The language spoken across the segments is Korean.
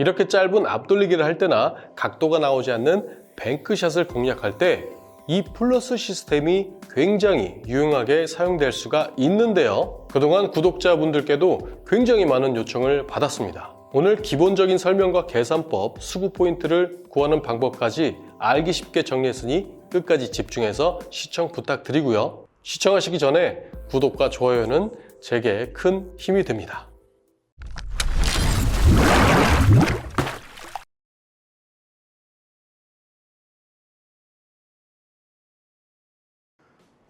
이렇게 짧은 앞돌리기를 할 때나 각도가 나오지 않는 뱅크샷을 공략할 때 이 플러스 시스템이 굉장히 유용하게 사용될 수가 있는데요. 그동안 구독자분들께도 굉장히 많은 요청을 받았습니다. 오늘 기본적인 설명과 계산법, 수급 포인트를 구하는 방법까지 알기 쉽게 정리했으니 끝까지 집중해서 시청 부탁드리고요. 시청하시기 전에 구독과 좋아요는 제게 큰 힘이 됩니다.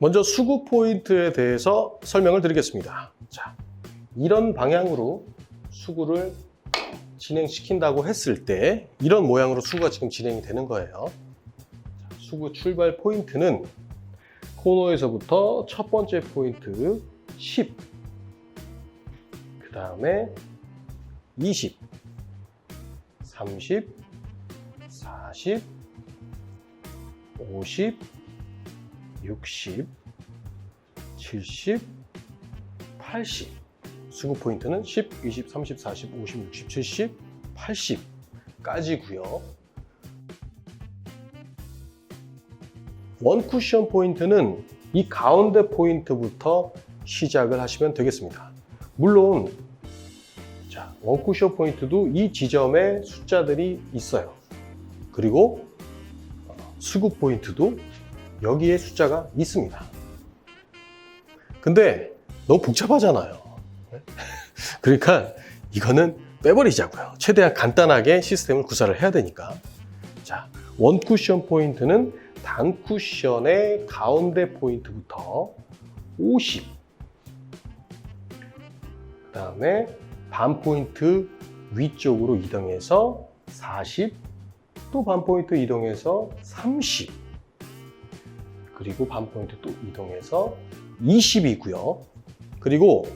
먼저 수급 포인트에 대해서 설명을 드리겠습니다. 자, 이런 방향으로 수구를 진행시킨다고 했을 때 이런 모양으로 수구가 지금 진행이 되는 거예요. 자, 수구 출발 포인트는 코너에서부터 첫 번째 포인트 10, 그 다음에 20, 30, 40, 50, 60, 70, 80. 수급 포인트는 10, 20, 30, 40, 50, 60, 70, 80까지고요. 원 쿠션 포인트는 이 가운데 포인트부터 시작을 하시면 되겠습니다. 물론 자, 원 쿠션 포인트도 이 지점에 숫자들이 있어요. 그리고 어, 수급 포인트도 여기에 숫자가 있습니다. 근데 너무 복잡하잖아요. 그러니까 이거는 빼버리자고요. 최대한 간단하게 시스템을 구사를 해야 되니까. 자, 원 쿠션 포인트는 단 쿠션의 가운데 포인트부터 50. 그 다음에 반 포인트 위쪽으로 이동해서 40. 또 반 포인트 이동해서 30. 그리고 반 포인트 또 이동해서 20이고요. 그리고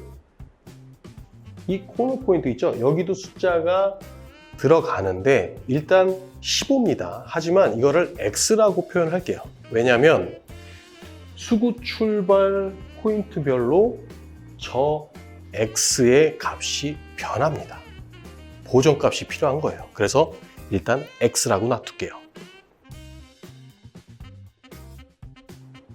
이 코너 포인트 있죠? 여기도 숫자가 들어가는데 일단 15입니다. 하지만 이거를 X라고 표현할게요. 왜냐하면 수구 출발 포인트별로 저 X의 값이 변합니다. 보정값이 필요한 거예요. 그래서 일단 X라고 놔둘게요.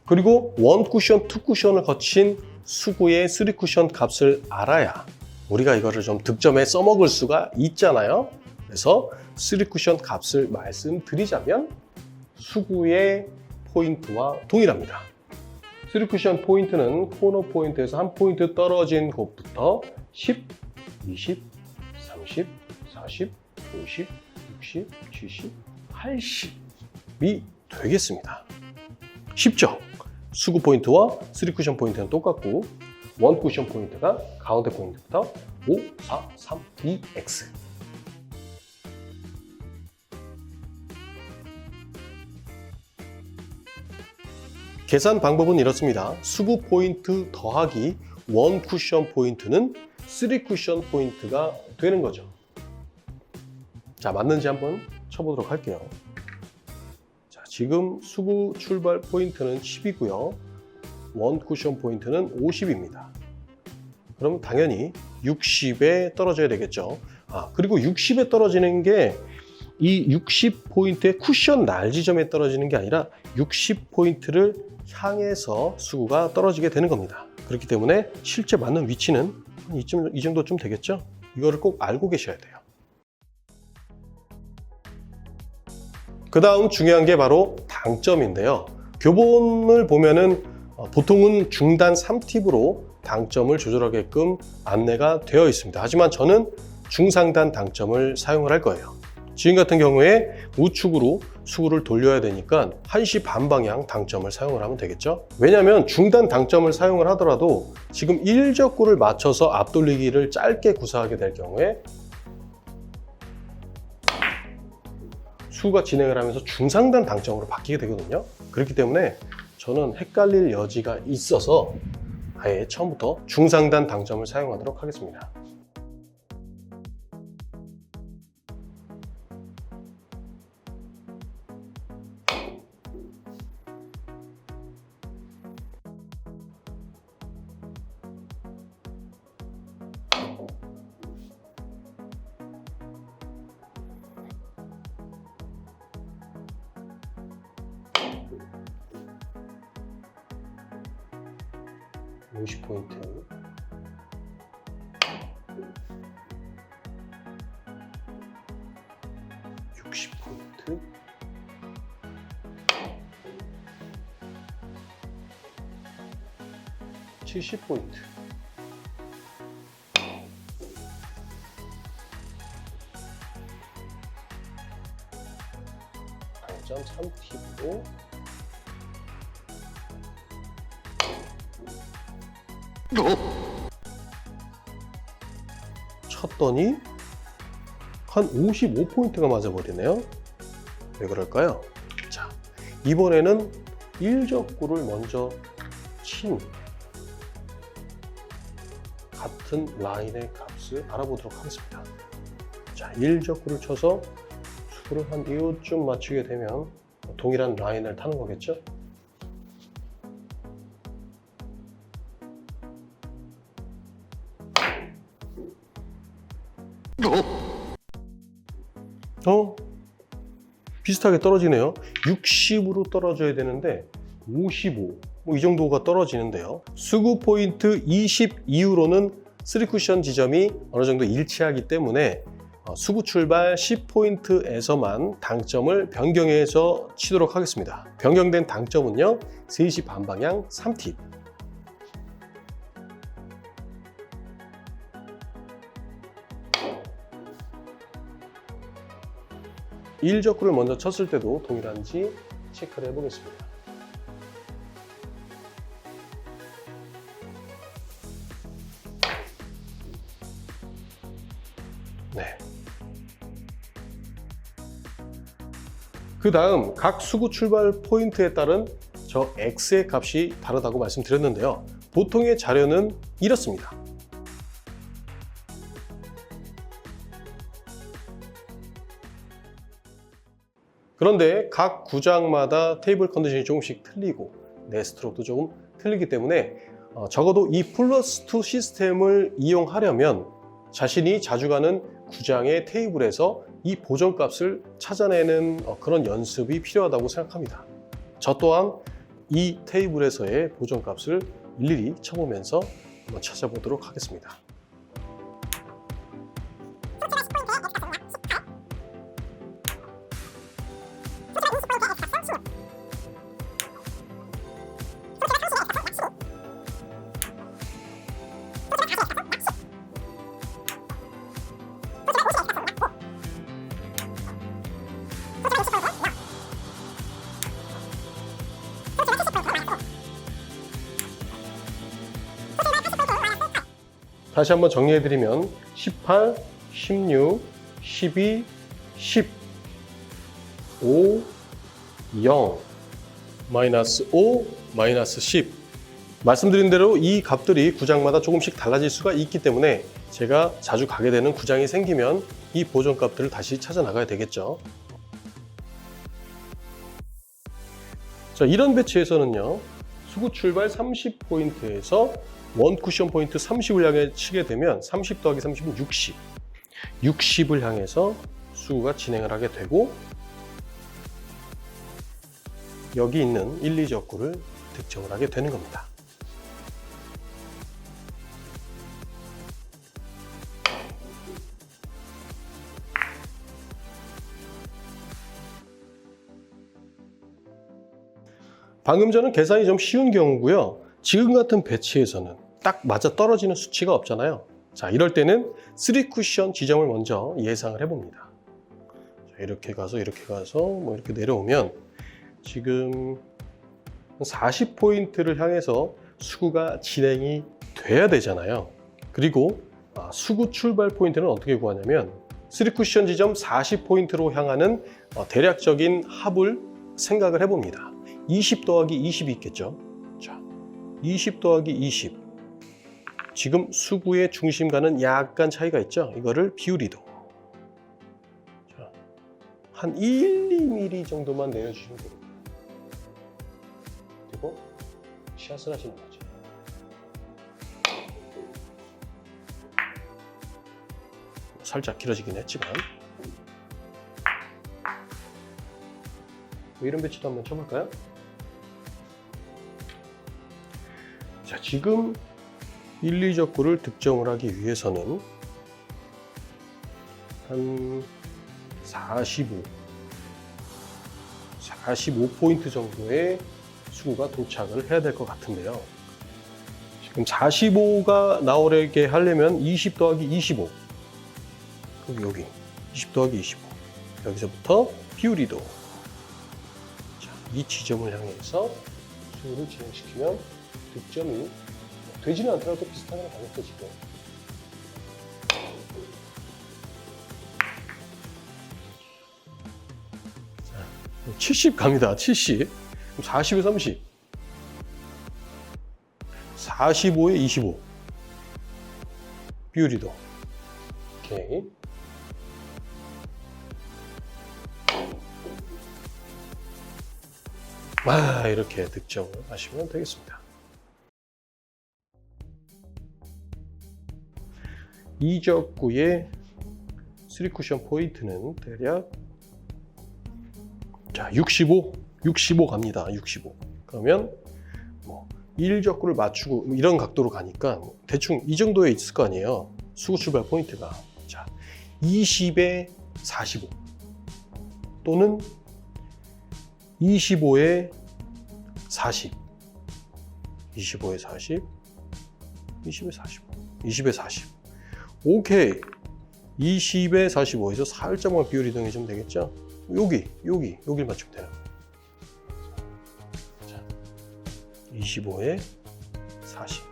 그리고 원 쿠션, 투 쿠션을 거친 수구의 쓰리 쿠션 값을 알아야 우리가 이거를 좀 득점에 써먹을 수가 있잖아요. 그래서 쓰리 쿠션 값을 말씀드리자면 수구의 포인트와 동일합니다. 쓰리 쿠션 포인트는 코너 포인트에서 한 포인트 떨어진 곳부터 10, 20, 30, 40, 50, 60, 70, 80이 되겠습니다. 쉽죠? 수구 포인트와 3 쿠션 포인트는 똑같고 원 쿠션 포인트가 가운데 포인트부터 5, 4, 3, 2, X 계산 방법은 이렇습니다. 수구 포인트 더하기 원 쿠션 포인트는 3 쿠션 포인트가 되는 거죠. 자, 맞는지 한번 쳐보도록 할게요. 자, 지금 수구 출발 포인트는 10이고요. 원 쿠션 포인트는 50입니다. 그럼 당연히 60에 떨어져야 되겠죠. 아, 그리고 60에 떨어지는 게 이 60포인트의 쿠션 날 지점에 떨어지는 게 아니라 60포인트를 향해서 수구가 떨어지게 되는 겁니다. 그렇기 때문에 실제 맞는 위치는 이쯤, 이 정도쯤 되겠죠? 이거를 꼭 알고 계셔야 돼요. 그 다음 중요한 게 바로 당점인데요. 교본을 보면은 어, 보통은 중단 3팁으로 당점을 조절하게끔 안내가 되어 있습니다. 하지만 저는 중상단 당점을 사용을 할 거예요. 지금 같은 경우에 우측으로 수구를 돌려야 되니까 1시 반 방향 당점을 사용을 하면 되겠죠. 왜냐하면 중단 당점을 사용을 하더라도 지금 1적구를 맞춰서 앞돌리기를 짧게 구사하게 될 경우에 수가 진행을 하면서 중상단 당점으로 바뀌게 되거든요. 그렇기 때문에 저는 헷갈릴 여지가 있어서 아예 처음부터 중상단 당점을 사용하도록 하겠습니다. 50포인트. 육십 포인트. 칠십 포인트. 단점 3팁으로 쳤더니 한 55포인트가 맞아버리네요. 왜 그럴까요? 자, 이번에는 1적구를 먼저 친 같은 라인의 값을 알아보도록 하겠습니다. 자, 1적구를 쳐서 수를 한 이웃쯤 맞추게 되면 동일한 라인을 타는 거겠죠? 비슷하게 떨어지네요. 60으로 떨어져야 되는데 55. 뭐 이 정도가 떨어지는데요. 수구 포인트 20 이후로는 3쿠션 지점이 어느 정도 일치하기 때문에 어, 수구 출발 10포인트에서만 당점을 변경해서 치도록 하겠습니다. 변경된 당점은요. 3시 반 방향 3팁. 일적구를 먼저 쳤을 때도 동일한지 체크를 해보겠습니다. 네. 그 다음 각 수구 출발 포인트에 따른 저 X의 값이 다르다고 말씀드렸는데요. 보통의 자료는 이렇습니다. 그런데 각 구장마다 테이블 컨디션이 조금씩 틀리고 네스트로크도 조금 틀리기 때문에 어, 적어도 이 플러스 2 시스템을 이용하려면 자신이 자주 가는 구장의 테이블에서 이 보정값을 찾아내는 어, 그런 연습이 필요하다고 생각합니다. 저 또한 이 테이블에서의 보정값을 일일이 쳐보면서 한번 찾아보도록 하겠습니다. 다시 한번 정리해드리면 18, 16, 12, 10, 5, 0, 마이너스 5, 마이너스 10 말씀드린 대로 이 값들이 구장마다 조금씩 달라질 수가 있기 때문에 제가 자주 가게 되는 구장이 생기면 이 보존값들을 다시 찾아 나가야 되겠죠. 자, 이런 배치에서는요. 수구 출발 30포인트에서 원 쿠션 포인트 30을 향해 치게 되면 30 더하기 30은 60. 60을 향해서 수구가 진행을 하게 되고 여기 있는 1, 2적구를 득점을 하게 되는 겁니다. 방금 전은 계산이 좀 쉬운 경우고요. 지금 같은 배치에서는 딱 맞아 떨어지는 수치가 없잖아요. 자, 이럴 때는 3쿠션 지점을 먼저 예상을 해봅니다. 자, 이렇게 가서 이렇게 가서 뭐 이렇게 내려오면 지금 40포인트를 향해서 수구가 진행이 돼야 되잖아요. 그리고 아, 수구 출발 포인트는 어떻게 구하냐면 3쿠션 지점 40포인트로 향하는 어, 대략적인 합을 생각을 해봅니다. 20 더하기 20이 있겠죠. 자, 20 더하기 20. 지금 수구의 중심과는 약간 차이가 있죠. 이거를 비율이도. 자, 한 1, 2mm 정도만 내려주시면 됩니다. 그리고 시앗을 하시는 거죠. 살짝 길어지긴 했지만 뭐 이런 배치도 한번 쳐볼까요? 자, 지금 1, 2적구를 득점을 하기 위해서는 한 45, 45포인트 정도의 수구가 도착을 해야 될 것 같은데요. 지금 45가 나오게 하려면 20 더하기 25. 여기, 여기. 20 더하기 25. 여기서부터 피우리도. 자, 이 지점을 향해서 수구를 진행시키면 득점이 되지는 않더라도 비슷하게 가겠죠, 지금. 자, 70 갑니다, 70. 40에 30. 45에 25. 비율이도. 오케이. 아, 이렇게 득점을 하시면 되겠습니다. 이적구의 3쿠션 포인트는 대략 자, 65, 65 갑니다. 65. 그러면 뭐 1적구를 맞추고 뭐 이런 각도로 가니까 뭐 대충 이 정도에 있을 거 아니에요. 수구 출발 포인트가. 자, 20에 45 또는 25에 40 25에 40 20에 45 20에 40 오케이 20에 45에서 살짝만 비율 이동해주면 되겠죠? 여기 여기 여길 맞추면 돼요 자, 25에 40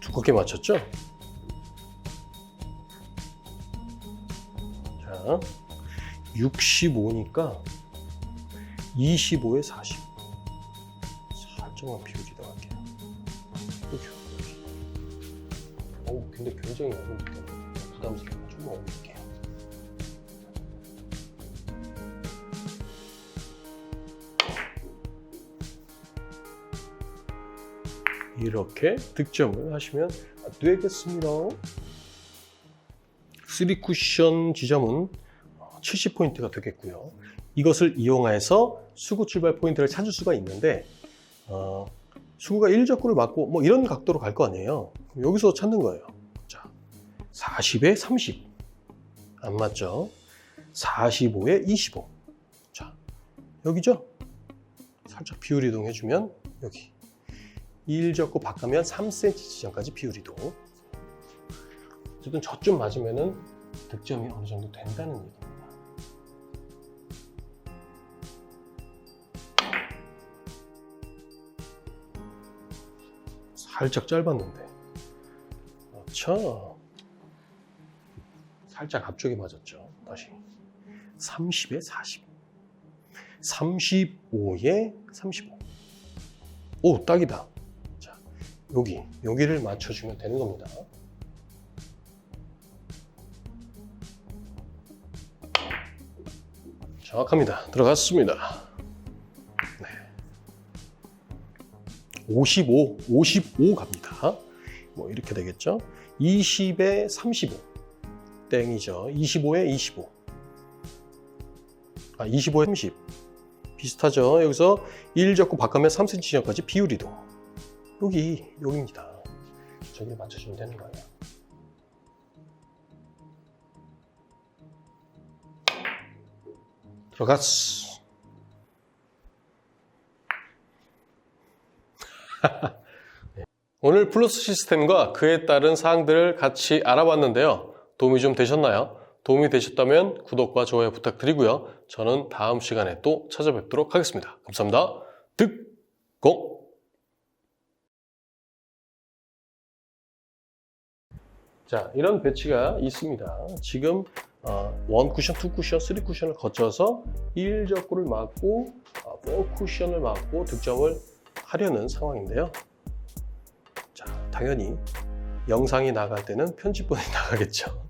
두껍게 맞췄죠? 자, 65니까 25에 40. 살짝만 비우기 들어갈게요. 이렇게. 오, 근데 굉장히 어려운데 부담스러워. 좀 어려울게요. 이렇게 득점을 하시면 되겠습니다. 3쿠션 지점은 70포인트가 되겠고요. 이것을 이용해서 수구 출발 포인트를 찾을 수가 있는데 어, 수구가 1적구를 맞고 뭐 이런 각도로 갈 거 아니에요. 여기서 찾는 거예요. 자, 40에 30. 안 맞죠? 45에 25. 자, 여기죠? 살짝 비율 이동해주면 여기. 1적구 바꾸면 3cm 지점까지 비율 이동. 어쨌든 저쯤 맞으면은 득점이 어느 정도 된다는 얘기입니다. 살짝 짧았는데. 그렇죠. 살짝 앞쪽에 맞았죠. 다시. 30에 40. 35에 35. 오, 딱이다. 자, 여기, 여기를 맞춰주면 되는 겁니다. 정확합니다. 들어갔습니다. 네. 55, 55 갑니다. 뭐 이렇게 되겠죠? 20에 35. 땡이죠. 25에 25. 아, 25에 30. 비슷하죠? 여기서 1 적고 바꾸면 3cm 지점까지 비율이도. 여기, 여기입니다. 저기 맞춰주면 되는 거예요. 네. 오늘 플러스 시스템과 그에 따른 사항들을 같이 알아봤는데요. 도움이 좀 되셨나요? 도움이 되셨다면 구독과 좋아요 부탁드리고요. 저는 다음 시간에 또 찾아뵙도록 하겠습니다. 감사합니다. 득공! 자, 이런 배치가 있습니다. 지금 어, 원 쿠션, 투 쿠션, 쓰리 쿠션을 거쳐서 1적구를 맞고 어, 4 쿠션을 맞고 득점을 하려는 상황인데요. 자, 당연히 영상이 나갈 때는 편집본이 나가겠죠.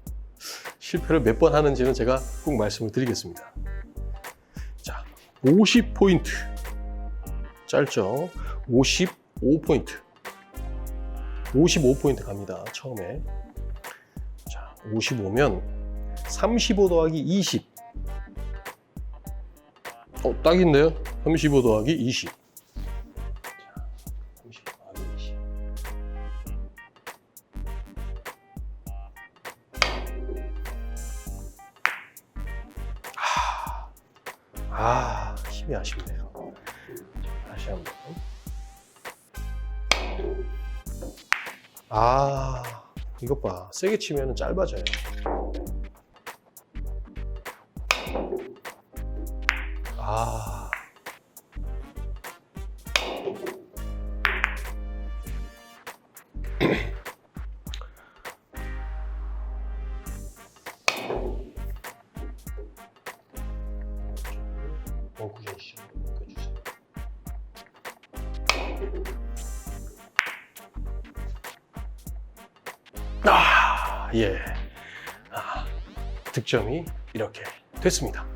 실패를 몇 번 하는지는 제가 꼭 말씀을 드리겠습니다. 자, 50포인트. 짧죠? 55포인트. 55포인트 갑니다. 처음에. 자, 55면 35 더하기 20. 어, 딱인데요? 35 더하기 20. 자, 35 더하기 20. 아, 힘이 아쉽네요. 자, 다시 한 번. 아, 이것 봐. 세게 치면 짧아져요. 아. 넘겨주세요. 아, 예. 아, 득점이 이렇게 됐습니다.